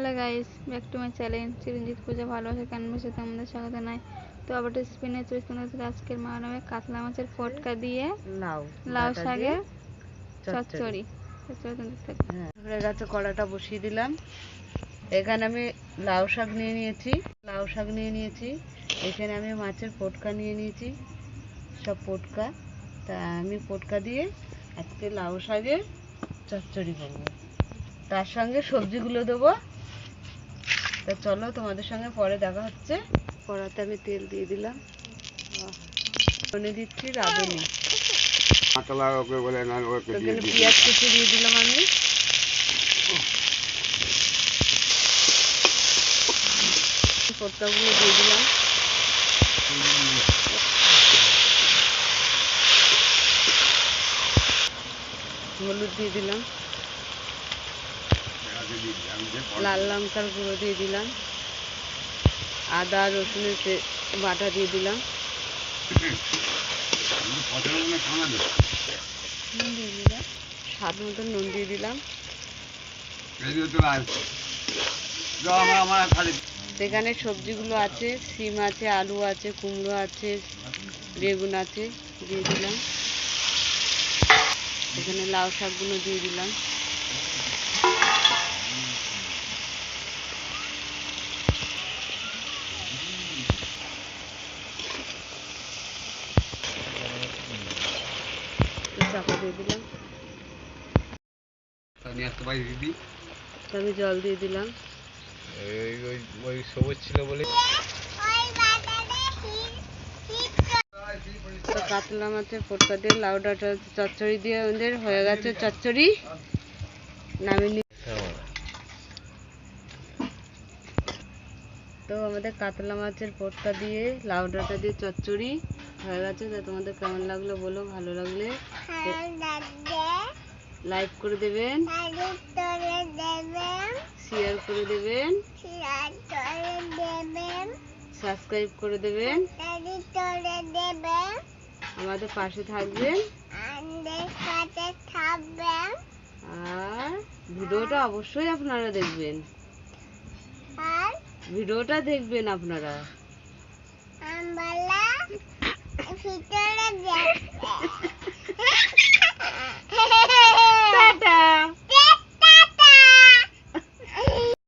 Hello guys back to my channel Chiranjit Puja ভালোবাসা ক্যানভাসে সাথে আমাদের স্বাগত নাই? তো আবার স্পিনে চল্লিশ পনেরো আজকের মা নামে কাতলা মাছের ফটকা দিয়ে লাউ লাউ শাকের চচ্চড়ি। হ্যাঁ হয়ে গেছে কড়াটা বসিয়ে দিলাম। এখানে আমি লাউ শাক নিয়ে নিয়েছি লাউ শাক নিয়ে নিয়েছি। এখানে আমি মাছের পটকা নিয়ে নিয়েছি সব পটকা তা আমি পটকা দিয়ে আজকে লাউ শাকের চচ্চড়ি করব তার সঙ্গে সবজিগুলো দেবো। তা চলো তোমাদের সঙ্গে পরে দেখা হচ্ছে। কড়াতে আমি তেল দিয়ে দিলাম। রাঁধুনি দিচ্ছি রাঁধুনি। কাতলা ওকে বলে না ওকে দিয়ে দিবি। পেঁয়াজ কুচি দিয়ে দিলাম আমি। পটকাগুলো দিয়ে দিলাম। হলুদ দিয়ে দিলাম। লাল লঙ্কার গুঁড়ো দিয়ে দিলাম। আদা রসুনের বাটা দিয়ে দিলাম। স্বাদ মতো নুন দিয়ে দিলাম। সেখানে সবজিগুলো আছে সিম আছে আলু আছে কুমড়ো আছে বেগুন আছে দিয়ে দিলাম। এখানে লাউ শাকগুলো দিয়ে দিলাম। চাপা দিয়ে দিলাম। আমি জল দিয়ে দিলাম। ওই ওই সবুজ ছিল বলে। কাতলা মাছের পটকা দিয়ে লাউ ডাঁটা চচ্চড়ি দিয়ে আমাদের হয়ে গেছে চচ্চড়ি। নামিয়ে তো আমাদের কাতলা মাছের পোটকা দিয়ে লাউ ডাঁটা দিয়ে চচ্চড়ি হয়ে গেছে। তা তোমাদের কেমন লাগল বলো? ভালো লাগলে লাইক করে দেবেন। শেয়ার করে দেবেন। সাবস্ক্রাইব করে দেবেন। আমাদের পাশে থাকবেন। আর ভিডিওটা অবশ্যই আপনারা দেখবেন। ভিডিওটা দেখবেন আপনারা। টাটা